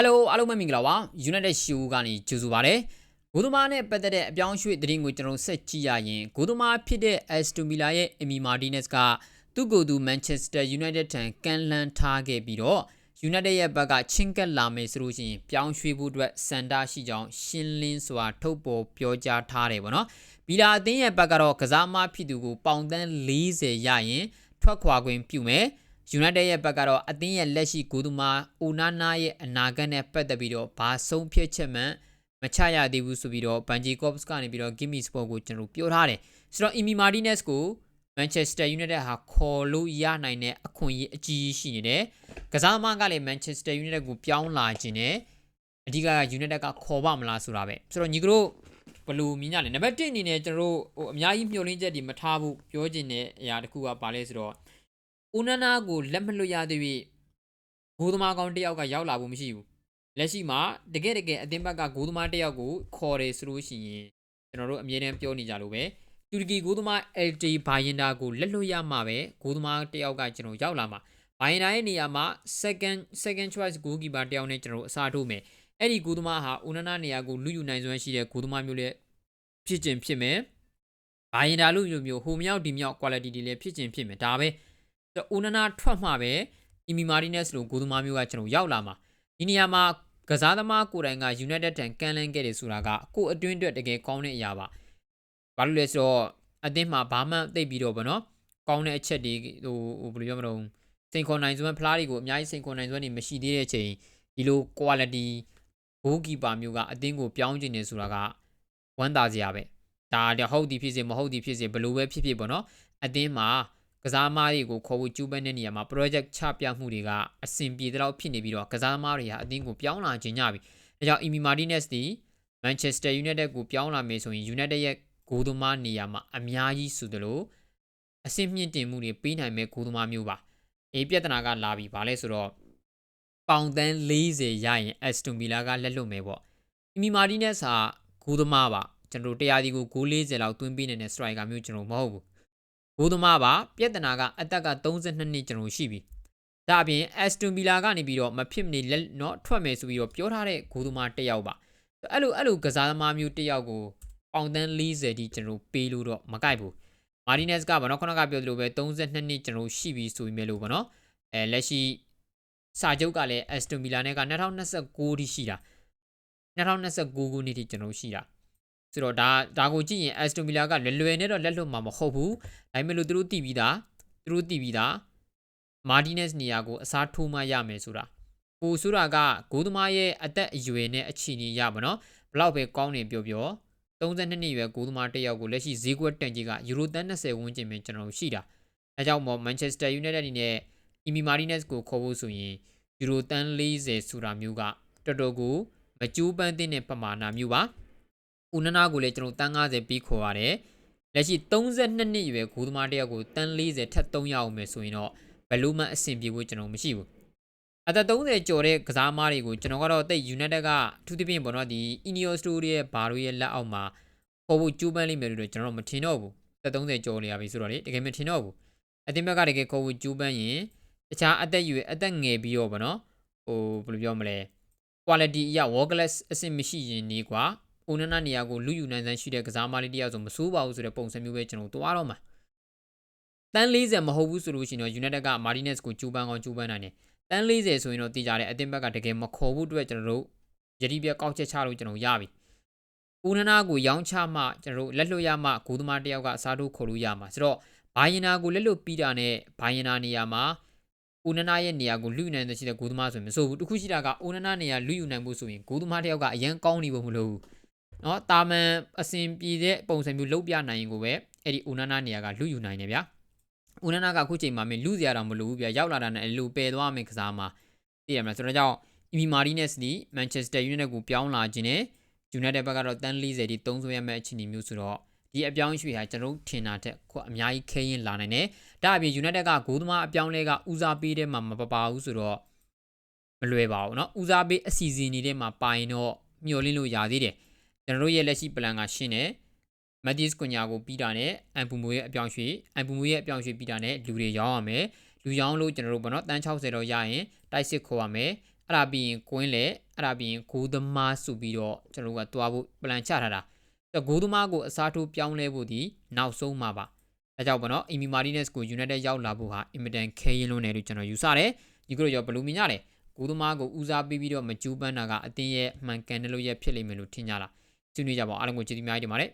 Hello အားလုံးပဲမင်္ဂလာပါ United Show ကနေကြိုဆိုပါရစေ။ဂိုးသမားနဲ့ပတ်သက်တဲ့အပြောင်းရွှေ့သတင်းကိုကျွန်တော်ဆက်ကြည့်ရရင်ဂိုးသမားဖြစ်တဲ့ Aston Villa ရဲ့ Emi Martinez ကသူ့ကိုယ်သူ Manchester United ထံကန်လှန်ထားခဲ့ပြီးတော့ United ရဲ့ဘက်ကချင်းကပ်လာမယ်ဆိုလို့ရှိရင်ပြောင်းရွှေ့ဖို့အတွက်စန္ဒရှိကြောင်းရှင်းလင်းစွာထုတ်ပေါ်ပြောကြားထားတယ်ပေါ့နော်။ဗီလာအသင်းရဲ့ဘက်ကတော့ကစားမဖြစ်သူကိုပေါင်တန်း40ရရင်ထွက်ခွာခွင့်ပြုမယ်။ United ရဲ့ဘက်ကတော့အသင်းရဲ့လက်ရှိဂိုးသမားအိုနာနာရဲ့အနာဂတ်နဲ့ပတ်သက်ပြီးတော့ဘာဆုံးဖြတ်ချက်မှမချရသေးဘူးဆိုပြီးတော့ Banji Corps ကနေပြီးတော့ Gimme Sport ကိုကျွန်တော်ပြောထားတယ်ဆိုတော့ Emi Martinez ကို Manchester United ဟာခေါ်လို့ရနိုင်တဲ့အခွင့်အရေးအကြီးရှိနေတယ်ကစားသမားကလည်း Manchester United ကိုပြောင်းလာခြင်းနဲ့အဓိကက United ကခေါ်ပါမလားဆိုတာပဲဆိုတော့ညီကတို့ဘယ်လိုမြင်ကြလဲနံပါတ်1အနေနဲ့ကျွန်တော်တို့ဟိုအများကြီးမျှော်လင့်ချက်တွေမထားဘူးပြောချင်တဲ့အရာတစ်ခုကဘာလဲဆိုတော့ ဦးနနာကိုလက်မလွတ်ရသေးပြီဂိုးသမားကောင်းတစ်ယောက်ကရောက်လာဖို့မရှိဘူးလက်ရှိမှာတကယ်တကယ်အသင်းဘက်ကဂိုးသမားတစ်ယောက်ကိုခေါ်တယ်ဆိုလို့ရှိရင်ကျွန်တော်တို့အမြဲတမ်းပြောနေကြလို့ပဲတူရကီဂိုးသမား LT ဘိုင်ယန်ဒါကိုလက်လွတ်ရမှာပဲဂိုးသမားတစ်ယောက်ကကျွန်တော်ရောက်လာမှာဘိုင်ယန်ဒါရဲ့နေရာမှာ second second choice goalkeeper တစ်ယောက်နဲ့ကျွန်တော်အစားထိုးမယ်အဲ့ဒီဂိုးသမားဟာဦးနနာနေရာကိုလူယူနိုင်စွမ်းရှိတဲ့ဂိုးသမားမျိုးလေးဖြစ်ကျင်ဖြစ်မယ်ဘိုင်ယန်ဒါလိုမျိုးမျိုးဟိုမြောက်ဒီမြောက် quality တွေလည်းဖြစ်ကျင်ဖြစ်မယ်ဒါပဲ ဆိုဦးနနာထွက်မှာပဲအီမီမာရီနက်စ်လိုဂိုးသမားမျိုးကကျွန်တော်ရောက်လာမှာဒီနေရာမှာကစားသမားကိုယ်တိုင်က United တန်ကန်လန်းခဲ့တယ်ဆိုတာကကိုယ်အတွင်းအတွက်တကယ်ကောင်းတဲ့အရာပါဘာလို့လဲဆိုတော့အသင်းမှာဘာမှသိပ်ပြီးတော့ဗောနော်ကောင်းတဲ့အချက်တွေဟိုဘယ်လိုပြောမလို့စိန်ခေါ်နိုင်စွမ်းဖလားတွေကိုအများကြီးစိန်ခေါ်နိုင်စွမ်းတွေမရှိသေးတဲ့အချိန်ဒီလို quality goalkeeper မျိုးကအသင်းကိုပြောင်းကျင်နေဆိုတာကဝမ်းသာစရာပဲဒါတော့ဟုတ်ဒီဖြစ်စေမဟုတ်ဒီဖြစ်စေဘယ်လိုပဲဖြစ်ဖြစ်ပေါ့နော်အသင်းမှာ ကစားသမားတွေကိုခေါ်ဖို့ကျူးပန်းတဲ့နေရာမှာ project ချပြမှုတွေကအဆင်ပြေတဲ့လောက်ဖြစ်နေပြီးတော့ကစားသမားတွေဟာအသင်းကိုပြောင်းလာခြင်းညပြီ။ဒါကြောင့် Emi Martinez ဒီ Manchester United ကိုပြောင်းလာမယ်ဆိုရင် United ရဲ့ဂိုးသမားနေရာမှာအများကြီးဆိုသလိုအဆင့်မြင့်တင်မှုတွေပေးနိုင်မဲ့ဂိုးသမားမျိုးပါ။အေးပြဿနာကလာပြီ။ဘာလဲဆိုတော့ပေါင်တန်း40ရရင် Aston Villa ကလက်လွတ်မယ်ပေါ့။ Emi Martinez ဟာဂိုးသမားပါ။ကျွန်တော်တရားဒီကိုဂိုး40လောက်သွင်းပေးနေတဲ့ striker မျိုးကျွန်တော်မဟုတ်ဘူး။ ဂိုးသမားပါပြက်တနာကအသက်က32နှစ်ကျွန်တော်ရှိပြီဒါအပြင် Aston Villa ကနေပြီးတော့မဖြစ်မနေလက်တော့ထွက်မယ်ဆိုပြီးတော့ပြောထားတဲ့ဂိုးသမားတစ်ယောက်ပါအဲ့လိုအဲ့လိုကစားသမားမျိုးတစ်ယောက်ကိုပေါင်တန်း40တိကျွန်တော်ပေးလို့တော့မကိုက်ဘူးမာတီနက်စ်ကဘာနော်ခုနကပြောသလိုပဲ32နှစ်ကျွန်တော်ရှိပြီဆိုပေမဲ့လို့ဘာနော်အဲလက်ရှိစာချုပ်ကလည်း Aston Villa နဲ့က2029တိရှိတာ2029ခုနှစ်တိကျွန်တော်ရှိတာ ဆိုတော့ဒါဒါကိုကြည့်ရင် Aston Villa ကလွယ်လွယ်နဲ့တော့လက်လွတ်မှာမဟုတ်ဘူးဒါပေမဲ့လို့သူတို့တည်ပြီးသားသူတို့တည်ပြီးသား Martinez နေရာကိုအစားထိုးမှရမယ်ဆိုတာကိုဆိုတာကဂိုးသမားရဲ့အသက်အရွယ်နဲ့အခြေအနေရပါတော့ဘလောက်ပဲကောင်းနေပြောပြော32နှစ်ရွယ်ဂိုးသမားတစ်ယောက်ကိုလက်ရှိဈေးကွက်တန်ကြီးကယူရိုတန်20ဝန်းကျင်ပဲကျွန်တော်ရှိတာအဲကြောင့်မို့ Manchester United အနေနဲ့ Emi Martinez ကိုခေါ်ဖို့ဆိုရင်ယူရိုတန်40ဆိုတာမျိုးကတော်တော်ကိုမကျိုးပန်းတဲ့ပမာဏမျိုးပါ ဦးနနာကိုလည်းကျွန်တော်တန်း90ပြီးခေါ်ရတယ်လက်ရှိ32နှစ်ရွယ်ဂိုးသမားတစ်ယောက်ကိုတန်း40ထပ်3ရအောင်မယ်ဆိုရင်တော့ဘယ်လိုမှအဆင်ပြေဖို့ကျွန်တော်မရှိဘူးအသက်30ကျော်တဲ့ကစားသမားတွေကိုကျွန်တော်ကတော့တိတ် United ကထူးသဖြင့်ပေါ့နော်ဒီ Ineos Story ရဲ့ဘာလို့ရဲ့လက်အောက်မှာဟောဖို့ကြိုးပမ်းလိမ့်မယ်လို့ကျွန်တော်မထင်တော့ဘူးအသက်30ကျော်နေရပြီဆိုတော့လေတကယ်မထင်တော့ဘူးအသင်းဘက်ကတကယ်ခေါ်ဖို့ကြိုးပမ်းရင်တခြားအသက်အရွယ်အသက်ငယ်ပြီးတော့ပေါ့နော်ဟိုဘယ်လိုပြောမလဲ quality အရ world class အဆင့်မရှိရင်နေကွာ အိုနနာနေရာကိုလူယူနိုင်စမ်းရှိတဲ့ကစားမလေးတယောက်ဆိုမစိုးပါဘူးဆိုတဲ့ပုံစံမျိုးပဲကျွန်တော်တွားတော့မှာတန်း40မဟုတ်ဘူးဆိုလို့ရှိရင်တော့ United က Martinez ကိုကြိုးပမ်းကောင်းကြိုးပမ်းနိုင်တယ်တန်း40ဆိုရင်တော့တည်ကြတယ်အသင်းဘက်ကတကယ်မခေါ်ဘူးအတွက်ကျွန်တော်တို့ယတိပြကောက်ချက်ချလို့ကျွန်တော်ရပြီဦးနနာကိုရောင်းချမှကျွန်တော်တို့လက်လွတ်ရမှဂိုးသမားတယောက်ကအစားထိုးခေါ်လို့ရမှာဆိုတော့ဘိုင်ယနာကိုလက်လွတ်ပြီးတာနဲ့ဘိုင်ယနာနေရာမှာဦးနနာရဲ့နေရာကိုလူယူနိုင်တဲ့ရှိတဲ့ဂိုးသမားဆိုရင်မဆိုဘူးတခုရှိတာကဦးနနာနေရာလူယူနိုင်ဖို့ဆိုရင်ဂိုးသမားတယောက်ကအရန်ကောင်းနေဖို့မလို့ဘူး เนาะတာမန်အစဉ်ပြေတဲ့ပုံစံမျိုးလုတ်ပြနိုင်ရင်ကိုပဲအဲ့ဒီဦးနနာနေရာကလူယူနိုင်တယ်ဗျာဦးနနာကအခုချိန်မှာမင်းလူစရာတော့မလိုဘူးဗျာရောက်လာတာနဲ့အလိုပယ်သွားမယ်ကစားမှာသိရမလားဆိုတော့ကြောင့် Emi Martinez ဒီ Manchester United ကိုပြောင်းလာခြင်းနဲ့ United ဘက်ကတော့တန်း40ဒီသုံးဆွဲရမယ့်အခြေအနေမျိုးဆိုတော့ဒီအပြောင်းရွှေ့ဟာကျွန်တော်ထင်တာတဲ့ခွအများကြီးခဲရင်လာနိုင်တယ်။ဒါအပြင် United ကဂိုးသမားအပြောင်းလဲကဦးစားပေးတဲ့မှာမပပါဘူးဆိုတော့မလွယ်ပါဘူးเนาะဦးစားပေးအစီအစဉ်နေတဲ့မှာပါရင်တော့မျှော်လင့်လို့ရသေးတယ်။ ကျွန်တော်တို့ရဲ့လက်ရှိပလန်ကရှင်းတယ်။ Matis ကွန်ညာကိုပြီးတာနဲ့အန်ပူမိုရဲ့အပြောင်းရွှေ့အန်ပူမိုရဲ့အပြောင်းရွှေ့ပြီးတာနဲ့လူတွေရောင်းရမယ်။လူရောင်းလို့ကျွန်တော်တို့ဘောနော်တန်း60တော့ရရင်တိုက်စစ်ခေါ်ရမယ်အဲ့ဒါပြီးရင်ကွင်းလေအဲ့ဒါပြီးရင်ဂိုးသမားဆိုပြီးတော့ကျွန်တော်တို့ကတွားဖို့ plan ချထားတာအဲ့ဂိုးသမားကိုအစားထိုးပြောင်းလဲဖို့ဒီနောက်ဆုံးမှာပါဒါကြောင့်ပေါ့နော်အီမီမာတီနက်စ်ကို United ရောက်လာဖို့ဟာအင်မတန်ခဲရင်လုံးတယ်လို့ကျွန်တော်ယူဆတယ်ဒီကလိုရောဘယ်လိုမြင်ကြလဲဂိုးသမားကိုဦးစားပေးပြီးတော့မကြိုးပမ်းတာကအတင်းရဲ့မှန်ကန်တယ်လို့ရဖြစ်လိမ့်မယ်လို့ထင်ကြလား ဆွေးနွေးကြပါအောင်အားလုံးကိုကျေးဇူးအများကြီးတင်ပါတယ်